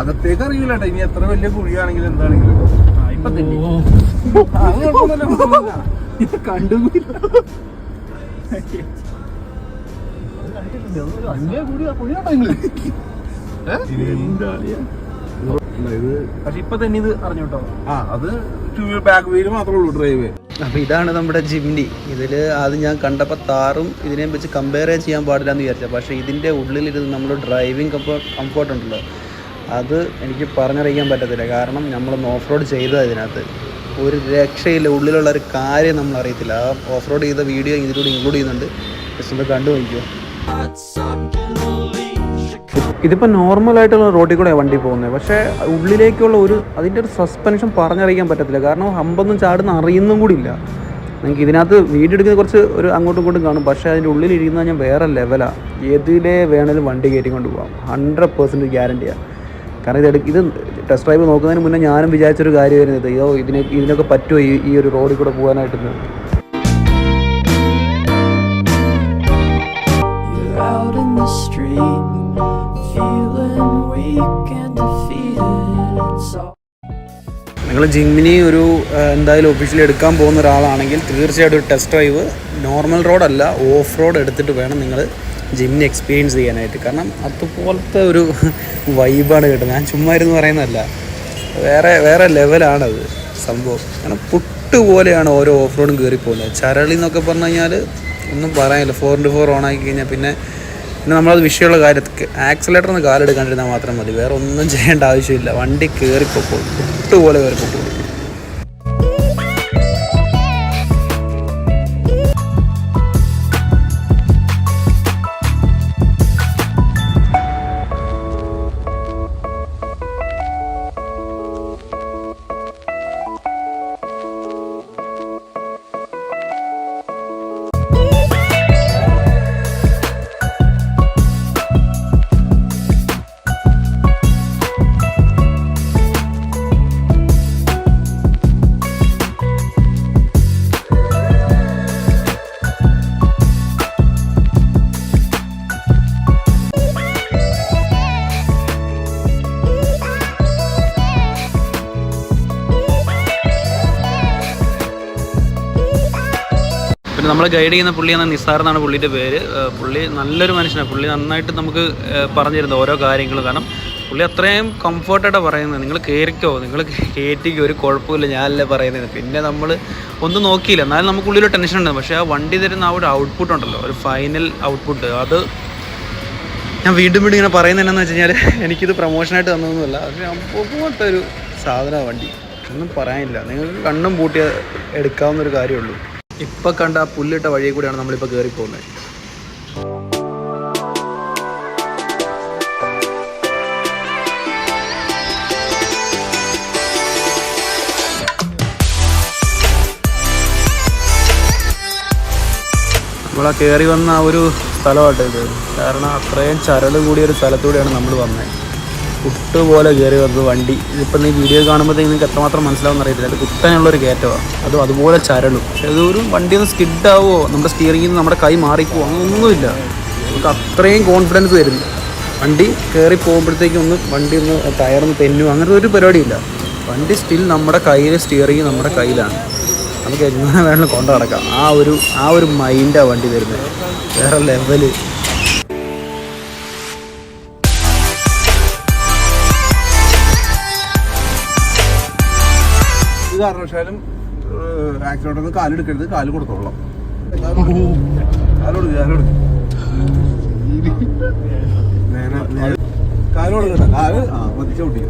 അകത്തേക്ക് അറിയില്ല കേട്ടോ. ഇനി എത്ര വലിയ കുഴിയാണെങ്കിലും എന്താണെങ്കിലും ആ, ഇപ്പൊ തെന്നി. ആ, അത് കുഴപ്പമൊന്നുമില്ല. ഇത് കണ്ടു ഇത് പക്ഷെ ഇപ്പൊ തന്നെ ഇത് അറിഞ്ഞു കേട്ടോ. ആ അത് ടൂ വീലർ ബാക്ക് വീൽ മാത്രമേ ഉള്ളൂ ഡ്രൈവ് അപ്പോൾ ഇതാണ് നമ്മുടെ ജിംനി ഇതിൽ ആദ്യം ഞാൻ കണ്ടപ്പോൾ താറും ഇതിനെ വെച്ച് കമ്പയർ ചെയ്യാൻ പാടില്ല എന്ന് വിചാരിച്ചത്. പക്ഷേ ഇതിന്റെ ഉള്ളിലിരുന്ന് നമ്മൾ ഡ്രൈവിംഗ് കംഫോർട്ട് ഉണ്ടല്ലോ. അത് എനിക്ക് പറഞ്ഞറിയിക്കാൻ പറ്റത്തില്ല. കാരണം നമ്മളൊന്ന് ഓഫ് റോഡ് ചെയ്തത് അതിനകത്ത് ഒരു രക്ഷയില്ല. ഉള്ളിലുള്ള ഒരു കാര്യം നമ്മൾ അറിയത്തില്ല ആ ഓഫ് റോഡ് ചെയ്ത വീഡിയോ ഇതിലൂടെ ഇൻക്ലൂഡ് ചെയ്യുന്നുണ്ട്. ജസ്റ്റ് ഒന്ന് കണ്ടു നോക്കിയോ ഇതിപ്പോൾ നോർമലായിട്ടുള്ള റോഡിൽ കൂടെ വണ്ടി പോകുന്നത്. പക്ഷേ ഉള്ളിലേക്കുള്ള ഒരു അതിന്റെ ഒരു സസ്പെൻഷൻ പറഞ്ഞറിയിക്കാൻ പറ്റത്തില്ല. കാരണം ഹമ്പൊന്നും ചാടുന്ന അറിയുന്നും കൂടി ഇല്ല. നിങ്ങൾക്ക് ഇതിനകത്ത് വീഡിയോ എടുക്കുന്ന കുറച്ച് ഒരു അങ്ങോട്ടും ഇങ്ങോട്ടും കാണും. പക്ഷേ അതിന്റെ ഉള്ളിൽ ഇരിക്കുന്ന ഞാൻ വേറെ ലെവലാണ് ഏതിലേ വേണേലും വണ്ടി കയറ്റി കൊണ്ട് പോകാം ഹൺഡ്രഡ് പെർസെന്റ് ഗ്യാരണ്ടിയാണ് കാരണം ഇത് ഇത് ടെസ്റ്റ് ഡ്രൈവ് നോക്കുന്നതിന് മുന്നേ ഞാനും വിചാരിച്ചൊരു കാര്യമായിരുന്നു ഇത് അയ്യോ ഇതിനെ ഇതിനൊക്കെ പറ്റുമോ ഈ ഈ ഒരു റോഡിൽ കൂടെ പോകാനായിട്ട് You're out in the street, feeling weak and defeated. It's all. നിങ്ങൾ ജിമ്മിനി ഒരു എന്തായാലും ഒഫീഷ്യലി എടുക്കാൻ പോകുന്ന ഒരാളാണെങ്കിൽ തീർച്ചയായിട്ടും ഒരു ടെസ്റ്റ് ഡ്രൈവ് നോർമൽ റോഡല്ല ഓഫ് റോഡ് എടുത്തിട്ട് വേണം നിങ്ങൾ ജിമ്മിനി എക്സ്പീരിയൻസ് ചെയ്യാനായിട്ട്. കാരണം അതുപോലത്തെ ഒരു വൈബാണ് കിട്ടുന്നത്. ഞാൻ ചുമ്മാ ഇരുന്ന് പറയുന്നതല്ല. വേറെ വേറെ ലെവലാണത് സംഭവം. കാരണം പുട്ട് പോലെയാണ് ഓരോ ഓഫ് റോഡും കയറി പോകുന്നത്. ചരളി എന്നൊക്കെ പറഞ്ഞു കഴിഞ്ഞാൽ ഒന്നും പറയാനില്ല. ഫോർ ഇന്റു ഫോർ ഓൺ ആക്കി കഴിഞ്ഞാൽ പിന്നെ പിന്നെ നമ്മളത് വിഷയമുള്ള കാര്യത്തിൽ ആക്സിലേറ്റർ ഒന്ന് കാലെടുക്കാണ്ടിരുന്നാൽ മാത്രം മതി. വേറെ ഒന്നും ചെയ്യേണ്ട ആവശ്യമില്ല. വണ്ടി കയറിപ്പോൾ പുട്ടുപോലെ കയറിപ്പോൾ പിന്നെ നമ്മളെ ഗൈഡ് ചെയ്യുന്ന പുള്ളി എന്ന നിസ്സാർ എന്നാണ് പുള്ളിയുടെ പേര്. പുള്ളി നല്ലൊരു മനുഷ്യനാണ് പുള്ളി നന്നായിട്ട് നമുക്ക് പറഞ്ഞിരുന്നു ഓരോ കാര്യങ്ങളും. കാരണം പുള്ളി അത്രയും കംഫർട്ടായിട്ടാണ് പറയുന്നത്. നിങ്ങൾ കയറിക്കോ നിങ്ങൾ കയറ്റിക്കോ ഒരു കുഴപ്പമില്ല. ഞാനല്ലേ പറയുന്നത്. പിന്നെ നമ്മൾ ഒന്നും നോക്കിയില്ല. എന്നാലും നമുക്ക് ഉള്ളിൽ ടെൻഷൻ ഉണ്ട്. പക്ഷേ ആ വണ്ടി തരുന്ന ആ ഒരു ഔട്ട്പുട്ട് ഉണ്ടല്ലോ. ഒരു ഫൈനൽ ഔട്ട്പുട്ട് അത് ഞാൻ വീണ്ടും വീണ്ടും ഇങ്ങനെ പറയുന്നത് എന്നാന്ന് വെച്ച് കഴിഞ്ഞാൽ എനിക്കിത് പ്രൊമോഷനായിട്ട് തന്നതൊന്നുമല്ല അത് ഞാൻ പോലത്തെ ഒരു സാധനമാണ് വണ്ടി. ഒന്നും പറയാനില്ല. നിങ്ങൾക്ക് കണ്ണും പൂട്ടി എടുക്കാവുന്ന ഒരു കാര്യമുള്ളൂ. ഇപ്പം കണ്ട പുല്ലിട്ട വഴിയെ കൂടിയാണ് നമ്മളിപ്പോൾ കേറി പോകുന്നത്. നമ്മളാ കയറി വന്ന ആ ഒരു സ്ഥലമായിട്ട് ഇത്. കാരണം അത്രയും ചരട് കൂടിയ ഒരു സ്ഥലത്തൂടെയാണ് നമ്മൾ വന്നത്. കുട്ട് പോലെ കയറി വന്നത് വണ്ടി. ഇതിപ്പോൾ നീ വീഡിയോ കാണുമ്പോഴത്തേക്ക് നിങ്ങൾക്ക് എത്രമാത്രം മനസ്സിലാവുന്ന അറിയത്തില്ല. അത് കുത്തനെയുള്ള ഒരു കയറ്റമാണ് അതും അതുപോലെ ചരടും. പക്ഷേ അതൊരു വണ്ടി ഒന്ന് സ്കിഡാവോ നമ്മുടെ സ്റ്റിയറിംഗിൽ നിന്ന് നമ്മുടെ കൈ മാറിപ്പോവോ? അങ്ങനൊന്നുമില്ല. നമുക്ക് അത്രയും കോൺഫിഡൻസ് വരുന്നു. വണ്ടി കയറി പോകുമ്പോഴത്തേക്കും ഒന്ന് വണ്ടി ഒന്ന് ടയറൊന്ന് തെന്നു. അങ്ങനത്തെ ഒരു പരിപാടിയില്ല. വണ്ടി സ്റ്റിൽ നമ്മുടെ കയ്യിൽ സ്റ്റിയറിംഗ് നമ്മുടെ കയ്യിലാണ്. നമുക്ക് എങ്ങനെ വേണമെങ്കിലും കൊണ്ടു നടക്കാം. ആ ഒരു ആ ഒരു മൈൻഡാണ് വണ്ടി വരുന്നത്. വേറെ ലെവൽ കാരണവശാലും ആക്സിഡന്റ് ഒന്നും കാലെടുക്കരുത് കാൽ കൊടുത്തോളാം. കാലോട് കാലോട്. കാലോട് കേട്ടോ കാൽ ആ പതിച്ച കുട്ടി